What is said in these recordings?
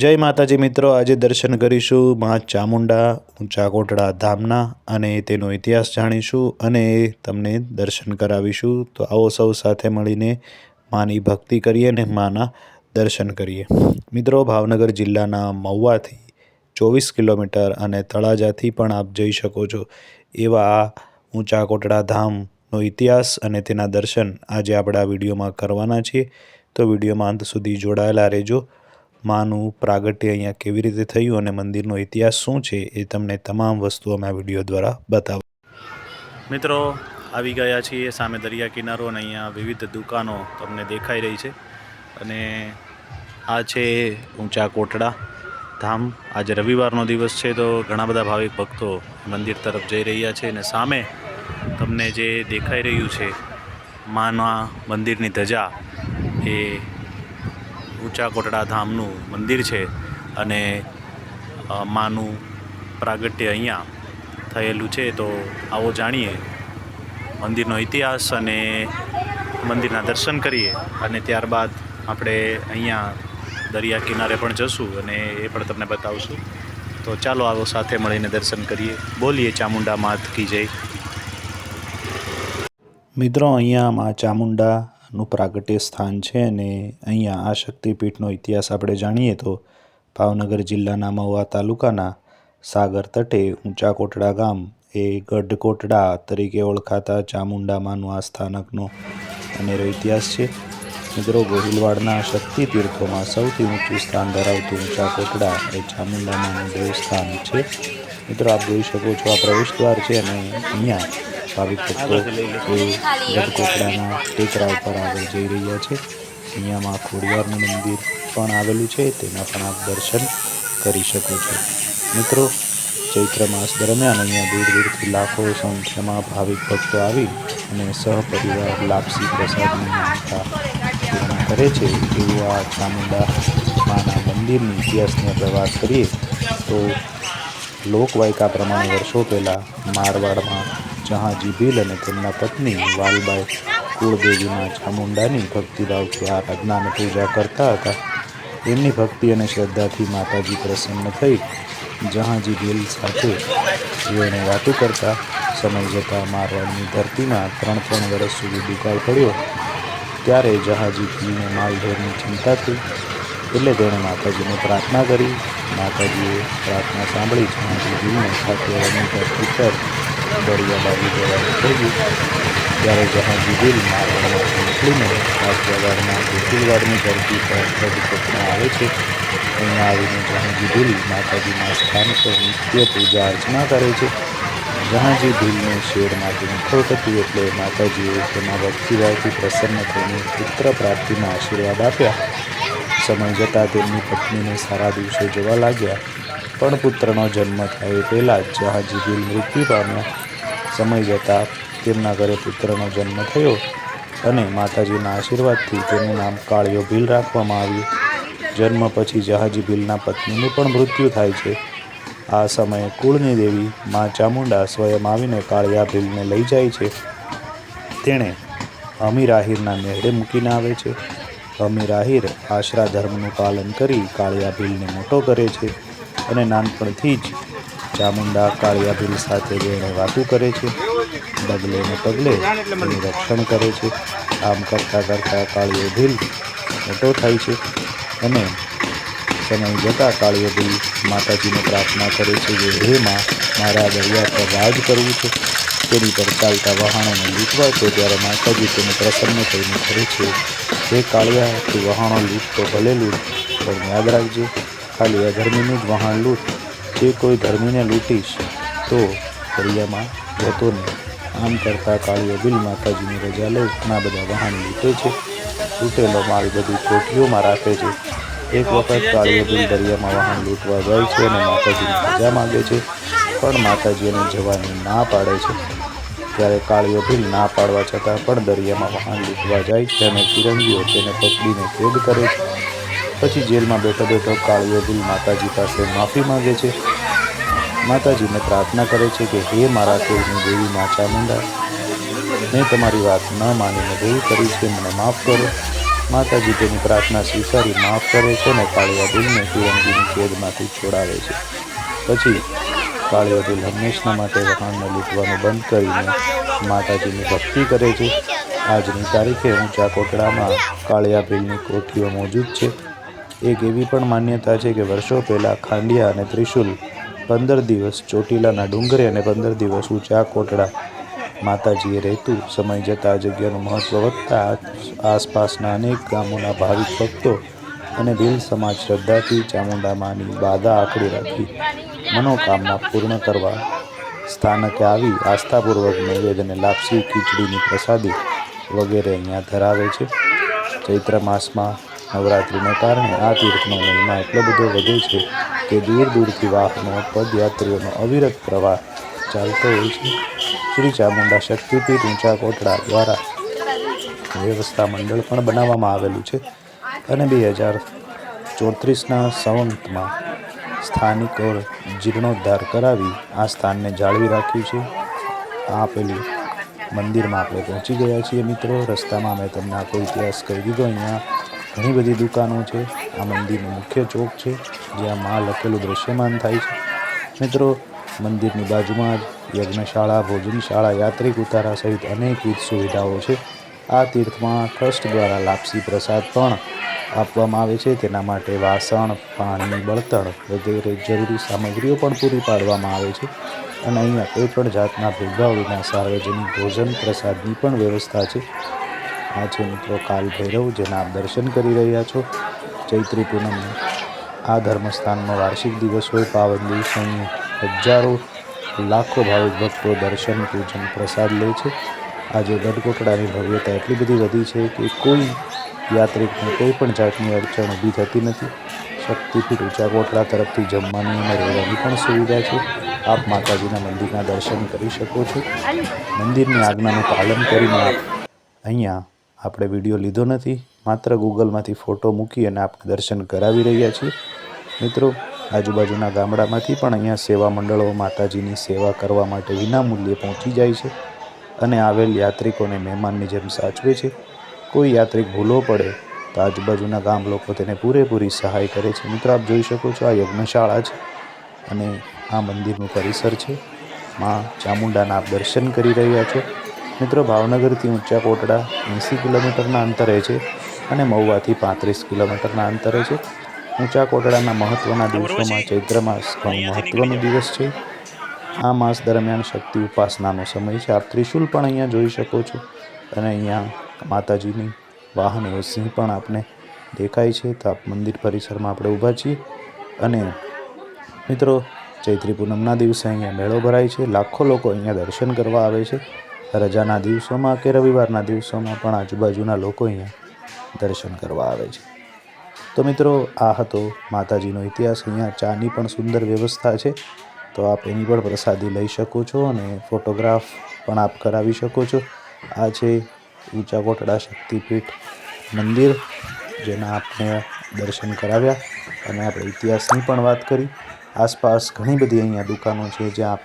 જય માતાજી મિત્રો, આજે દર્શન કરીશું મા ચામુંડા, ઊંચા કોટડા ધામના અને તેનો ઇતિહાસ જાણીશું અને તમને દર્શન કરાવીશું. તો આવો સૌ સાથે મળીને માની ભક્તિ કરીએ અને માના દર્શન કરીએ. મિત્રો, ભાવનગર જિલ્લાના મહુવાથી ચોવીસ કિલોમીટર અને તળાજાથી પણ આપ જઈ શકો છો. એવા ઊંચા કોટડા ધામનો ઇતિહાસ અને તેના દર્શન આજે આપણે વિડીયોમાં કરવાના છીએ. તો વિડીયોમાં અંત સુધી જોડાયેલા રહેજો. માનું, પ્રાગટ્ય અહીંયા કેવી રીતે થયું અને મંદિરનો ઇતિહાસ શું છે એ તમને તમામ વસ્તુઓ અમે આ વીડિયો દ્વારા બતાવ. મિત્રો, આવી ગયા છીએ સામે દરિયા કિનારો અને અહીંયા વિવિધ દુકાનો તમને દેખાઈ રહી છે. અને આ છે ઊંચા કોટડા ધામ. આજે રવિવારનો દિવસ છે તો ઘણા બધા ભાવિક ભક્તો મંદિર તરફ જઈ રહ્યા છે અને સામે તમને જે દેખાઈ રહ્યું છે, માના મંદિરની ધજા એ ઊંચા કોટડા ધામનું મંદિર છે અને માનું પ્રાગટ્ય અહીંયા થયેલું છે. તો આવો જાણીએ મંદિરનો ઇતિહાસ અને મંદિરના દર્શન કરીએ અને ત્યારબાદ આપણે અહીંયા દરિયા કિનારે પણ જશું અને એ પણ તમને બતાવશું. તો ચાલો આવો સાથે મળીને દર્શન કરીએ. બોલીએ ચામુંડા માત કી જય. મિત્રો, અહીંયા મા ચામુંડાનું પ્રાગટ્ય સ્થાન છે અને અહીંયા આ શક્તિપીઠનો ઇતિહાસ આપણે જાણીએ તો ભાવનગર જિલ્લાના મહુવા તાલુકાના સાગર તટે ઊંચા કોટડા ગામ એ ગઢ કોટડા તરીકે ઓળખાતા ચામુંડામાંનું આ સ્થાનકનો અનેરો ઇતિહાસ છે. મિત્રો, ગોહિલવાડના શક્તિ તીર્થોમાં સૌથી ઊંચું સ્થાન ધરાવતું ઊંચા કોટડા એ ચામુંડામાંનું દેવસ્થાન છે. મિત્રો, આપ જોઈ શકો છો આ પ્રવેશ દ્વાર છે અને અહીંયા ભાવિક ભક્તો એ ગઢકોટડાના ટેકરા ઉપર આગળ જઈ રહ્યા છે. અહીંયામાં ખોડિયારનું મંદિર પણ આવેલું છે, તેના પણ આપ દર્શન કરી શકો છો. મિત્રો, ચૈત્ર માસ દરમિયાન અહીંયા દૂર દૂરથી લાખો સંખ્યામાં ભાવિક ભક્તો આવી અને સહપરિવાર લાપસી પ્રસાદની માનતા પૂર્ણ કરે છે. એવું આ ચામુંડા માના મંદિરની ઇતિહાસની પ્રવાસ કરીએ તો લોકવાયકા પ્રમાણે વર્ષો પહેલાં મારવાડમાં જહાંજી ભીલ અને તેમના પત્ની વાલબાઈ કુળદેવીના ચામુંડાની ભક્તિભાવથી આરાધના અને પૂજા કરતા હતા. એમની ભક્તિ અને શ્રદ્ધાથી માતાજી પ્રસન્ન થઈ. જહાંજી ભીલ સાથે જીવને વાતો કરતા સમય જતાં મારવાડની ધરતીમાં ત્રણ ત્રણ વર્ષ સુધી દુકાળ પડ્યો. ત્યારે જહાજી ભીલને માલઢોરની ચિંતા થઈ. એટલે તેણે માતાજીને પ્રાર્થના કરી. માતાજીએ પ્રાર્થના સાંભળી જહાંજી ભીલને કાઠિયાવાડની ધરતી પર દરિયા બાજુ જવાનું કહ્યું ત્યારે જહાંજી દિલ મારવાડમાંથી નીકળીને કાઠિયાવાડના ગોકુલવાડની ધરતી પર આવે છે. અહીંયા આવીને જહાજી દિલ માતાજીના સ્થાન પર નિત્ય પૂજા અર્ચના કરે છે. જહાજી ભીલને શેર માટે ખોટ હતી એટલે માતાજીએ તેના ભક્તિભાવથી પ્રસન્ન થઈને પુત્ર પ્રાપ્તિના આશીર્વાદ આપ્યા. સમય જતાં તેમની પત્નીને સારા દિવસો જવા લાગ્યા. પણ પુત્રનો જન્મ થાય પહેલાં જ જહાંજી ભીલ મૃત્યુ પામ્યા. સમય જતાં તેમના ઘરે પુત્રનો જન્મ થયો અને માતાજીના આશીર્વાદથી તેનું નામ કાળિયો ભીલ રાખવામાં આવ્યું. જન્મ પછી જહાજી ભીલના પત્નીનું પણ મૃત્યુ થાય છે. આ સમયે કુળની દેવી મા ચામુંડા સ્વયં આવીને કાળિયા ભીલને લઈ જાય છે. તેણે અમીર આહિરના નેહડે મૂકીને આવે છે. અમીર આહિર આશરા ધર્મનું પાલન કરી કાળિયા ભીલને મોટો કરે છે. અને નાનપણથી જ ચામુંડા કાળિયા ભીલ સાથે જેણે વાતું કરે છે, ડગલે ને પગલે એનું રક્ષણ કરે છે, આમ કરતાં કરતાં કાળિયો ભીલ મોટો થાય છે અને સમય જતાં કાળિયો ભીલ માતાજીને પ્રાર્થના કરે છે કે હે માં, મારા દરિયા પર રાજ કરવું છે. તેની પર ચાલતા વહાણોને લૂંટવા છે. ત્યારે માતાજી તેને પ્રસન્ન થઈને કહે છે, હે કાળિયા, તું વહાણો લૂંટતો ભલે લૂંટ પણ યાદ રાખજે ખાલી અધર્મીનું જ વહાણ લૂંટ. જે કોઈ ધર્મીને લૂંટીશ તો દરિયામાં જતો નહીં. આમ કરતાં કાળીઓ બિલ માતાજીની રજા લઈ ઘણા બધા વહાણ લૂંટે છે. લૂંટેલો માલ બધી કોઠીઓમાં રાખે છે. એક વખત કાળીઓ બિલ દરિયામાં વહાણ લૂંટવા જાય છે અને માતાજીની રજા માગે છે. પણ માતાજી જવાની ના પાડે છે. ત્યારે કાળીઓ ભીલ ના પાડવા છતાં પણ દરિયામાં વહાણ લૂંટવા જાય છે અને ફિરંગીઓ તેને પકડીને કેદ કરે છે. પછી જેલમાં બેઠો બેઠો ભીલ માતાજી પાસે માફી માંગે છે. માતાજીને પ્રાર્થના કરે છે કે હે મારા કુળની દેવી મા ચામુંડા મેં તમારી વાત ન માનીને ભૂલ કરી છે, મને માફ કરો. માતાજી તેની પ્રાર્થના સ્વીકારી માફ કરે છે અને કાળિયા દિલને ફિરંગીની કેદમાંથી છોડાવે છે. પછી કાળિયો દિલ હંમેશના માટે વહાણને લૂંટવાનું બંધ કરીને માતાજીની ભક્તિ કરે છે. આજની તારીખે ઊંચા કોટડામાં કાળિયા ભીલની કોઠીઓ મોજૂદ છે. એક એવી પણ માન્યતા છે કે વર્ષો પહેલાં ખાંડિયા અને ત્રિશુલ પંદર દિવસ ચોટીલાના ડુંગરે અને પંદર દિવસ ઊંચા કોટડા માતાજીએ રહેતું સમય જતાં આ જગ્યાનું મહત્ત્વ વધતા આસપાસના અનેક ગામોના ભાવિક ભક્તો અને ભીલ સમાજ શ્રદ્ધાથી ચામુંડા માની બાધા આખડી રાખી મનોકામના પૂર્ણ કરવા સ્થાનકે આવી આસ્થાપૂર્વક નૈવેદ્ય અને લાપસી, ખીચડીની પ્રસાદી વગેરે અહીંયા ધરાવે છે. ચૈત્ર માસમાં નવરાત્રિને કારણે આ તીર્થનો મહિમા એટલો બધો વધે છે કે દૂર દૂરથી વાહનો, પદયાત્રીઓનો અવિરત પ્રવાહ ચાલતો હોય છે. શ્રી ચામુંડા શક્તિપીઠ ઊંચા કોટડા દ્વારા વ્યવસ્થા મંડળ પણ બનાવવામાં આવેલું છે અને બે હજાર ચોત્રીસના સંવંતમાં સ્થાનિકો જીર્ણોદ્ધાર કરાવી આ સ્થાનને જાળવી રાખ્યું છે. આ પેલી મંદિરમાં આપણે પહોંચી ગયા છીએ મિત્રો. રસ્તામાં મેં તમને આખો ઇતિહાસ કહી દીધો. અહીંયા ઘણી બધી દુકાનો છે. આ મંદિરનો મુખ્ય ચોક છે, જ્યાં માં લખેલું દૃશ્યમાન થાય છે. મિત્રો, મંદિરની બાજુમાં જ યજ્ઞશાળા, ભોજનશાળા, યાત્રિક ઉતારા સહિત અનેકવિધ સુવિધાઓ છે. આ તીર્થમાં ટ્રસ્ટ દ્વારા લાપસી પ્રસાદ પણ આપવામાં આવે છે. તેના માટે વાસણ, પાણી, બળતણ વગેરે જરૂરી સામગ્રીઓ પણ પૂરી પાડવામાં આવે છે. અને અહીંયા કોઈ પણ જાતના ભેદભાવ વિના સાર્વજનિક ભોજન પ્રસાદની પણ વ્યવસ્થા છે. આ છે મિત્રો, કાલ ભૈરવ, જેના આપ દર્શન કરી રહ્યા છો. ચૈત્રી પૂનમ, આ ધર્મસ્થાનનો વાર્ષિક દિવસ હોય, પાવન દિવસની હજારો, લાખો ભાવિક ભક્તો દર્શન, પૂજન, પ્રસાદ લે છે. આજે ગઢકોટડાની ભવ્યતા એટલી બધી વધી છે કે કોઈ યાત્રિકને કોઈ પણ જાતની અડચણ ઊભી થતી નથી. શક્તિપીઠ ઊંચા કોટડા તરફથી જમવાની અને રહેવાની પણ સુવિધા છે. આપ માતાજીના મંદિરના દર્શન કરી શકો છો. મંદિરની આજ્ઞાનું પાલન કરીને આપ અહીંયા આપણે વીડિયો લીધો નથી, માત્ર ગૂગલમાંથી ફોટો મૂકી અને આપણે દર્શન કરાવી રહ્યા છીએ. મિત્રો, આજુબાજુના ગામડામાંથી પણ અહીંયા સેવા મંડળો માતાજીની સેવા કરવા માટે વિનામૂલ્યે પહોંચી જાય છે અને આવેલ યાત્રિકોને મહેમાનની જેમ સાચવે છે. કોઈ યાત્રિક ભૂલો પડે તો આજુબાજુના ગામ લોકો તેને પૂરેપૂરી સહાય કરે છે. મિત્રો, આપ જોઈ શકો છો આ યજ્ઞશાળા છે અને આ મંદિરનું પરિસર છે. માં ચામુંડાના આપ દર્શન કરી રહ્યા છો. મિત્રો, ભાવનગરથી ઊંચા કોટડા એંસી કિલોમીટરના અંતરે છે અને મહુવાથી પાંત્રીસ કિલોમીટરના અંતરે છે. ઊંચા કોટડાના મહત્ત્વના દિવસોમાં ચૈત્ર માસ ઘણો મહત્ત્વનો દિવસ છે. આ માસ દરમિયાન શક્તિ ઉપાસનાનો સમય છે. આપ ત્રિશુલ પણ અહીંયા જોઈ શકો છો અને અહીંયા માતાજીની વાહન એવો સિંહ પણ આપને દેખાય છે. તો આપ મંદિર પરિસરમાં આપણે ઊભા છીએ અને મિત્રો, ચૈત્રી પૂનમના દિવસે અહીંયા મેળો ભરાય છે. લાખો લોકો અહીંયા દર્શન કરવા આવે છે. રજાના દિવસોમાં કે રવિવારના દિવસોમાં પણ આજુબાજુના લોકો અહીંયા દર્શન કરવા આવે છે. તો મિત્રો, આ હતો માતાજીનો ઇતિહાસ. અહીંયા ચાની પણ સુંદર વ્યવસ્થા છે. તો આપ એની પણ પ્રસાદી લઈ શકો છો અને ફોટોગ્રાફ પણ આપ કરાવી શકો છો. આ છે ઊંચા કોટડા શક્તિપીઠ મંદિર, જેના આપને દર્શન કરાવ્યા. અને આપણે ઇતિહાસની પણ વાત કરી. આસપાસ ઘણી બધી અહીંયા દુકાનો છે જ્યાં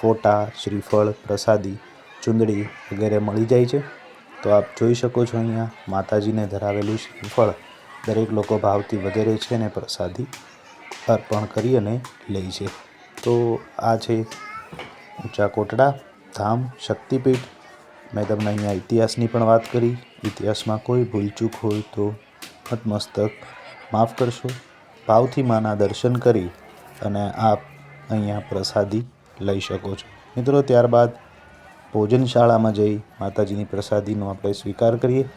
ફોટા, શ્રીફળ, પ્રસાદી ચુંદડી વગેરે મળી જાય છે. તો આપ જોઈ શકો છો અહીંયા માતાજીને ધરાવેલું શ્રીફળ દરેક લોકો ભાવથી વગેરે છે અને પ્રસાદી અર્પણ કરી અને લે છે. તો આ છે ઊંચા કોટડા, ધામ, શક્તિપીઠ. મેં તમને અહીંયા ઇતિહાસની પણ વાત કરી. ઇતિહાસમાં કોઈ ભૂલચૂક હોય તો મતમસ્તક માફ કરશો. ભાવથી માના દર્શન કરી અને આપ અહીંયા પ્રસાદી લઈ શકો છો. મિત્રો, ત્યારબાદ ભોજનશાળામાં જઈ માતાજીની પ્રસાદીનો આપણે સ્વીકાર કરીએ,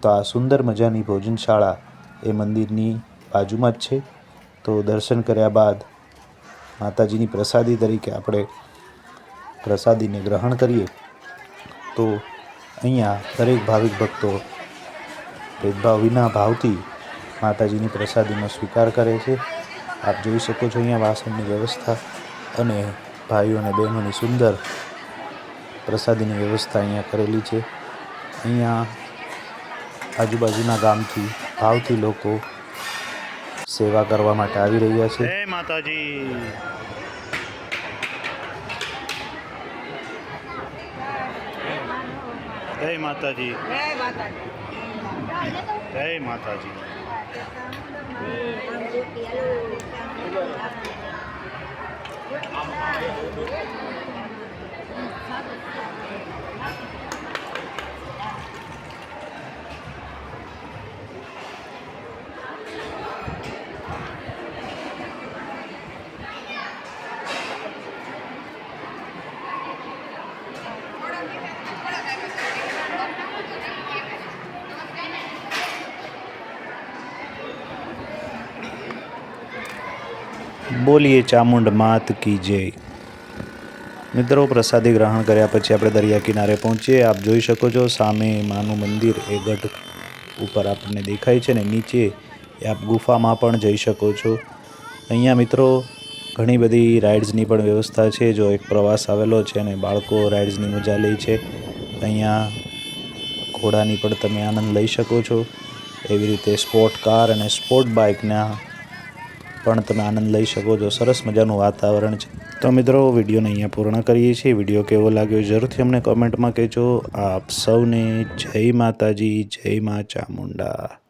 તો આ સુંદર મજાની ભોજનશાળા એ મંદિરની બાજુમાં જ છે. તો દર્શન કર્યા બાદ માતાજીની પ્રસાદી તરીકે આપણે પ્રસાદીને ગ્રહણ કરીએ. તો અહીંયા દરેક ભાવિક ભક્તો ભેદભાવ વિના ભાવથી માતાજીની પ્રસાદીનો સ્વીકાર કરે છે. આપ જોઈ શકો છો અહીંયા વાસણની વ્યવસ્થા અને ભાઈઓ અને બહેનોની સુંદર પ્રસાદીની વ્યવસ્થા અહીંયા કરેલી છે. અહીંયા આજુબાજુના ગામથી, ભાવથી લોકો સેવા કરવા માટે આવી રહ્યા છે. જય માતાજી. જય માતાજી. જય માતાજી. બોલીએ ચામુંડ માત કી જય. મિત્રો, પ્રસાદી ગ્રહણ કર્યા પછી આપણે દરિયા કિનારે પહોંચીએ. આપ જોઈ શકો છો, સામે માનું મંદિર એ ગઢ ઉપર આપણને દેખાય છે ને નીચે આપ ગુફામાં પણ જઈ શકો છો. અહીંયા મિત્રો, ઘણી બધી રાઇડ્સની પણ વ્યવસ્થા છે. જો એક પ્રવાસ આવેલો છે અને બાળકો રાઇડ્સની મજા લે છે, અહીંયા ઘોડાની પણ તમે આનંદ લઈ શકો છો. એવી રીતે સ્પોર્ટ કાર અને સ્પોર્ટ બાઇકના પણ તમે આનંદ લઈ શકો છો. સરસ મજાનું વાતાવરણ છે. તો મિત્રો, વિડીયોને અહીંયા પૂર્ણ કરીએ છીએ. વીડિયો કેવો લાગ્યો જરૂરથી અમને કમેન્ટમાં કહેજો. આપ સૌને જય માતાજી, જય મા ચામુંડા.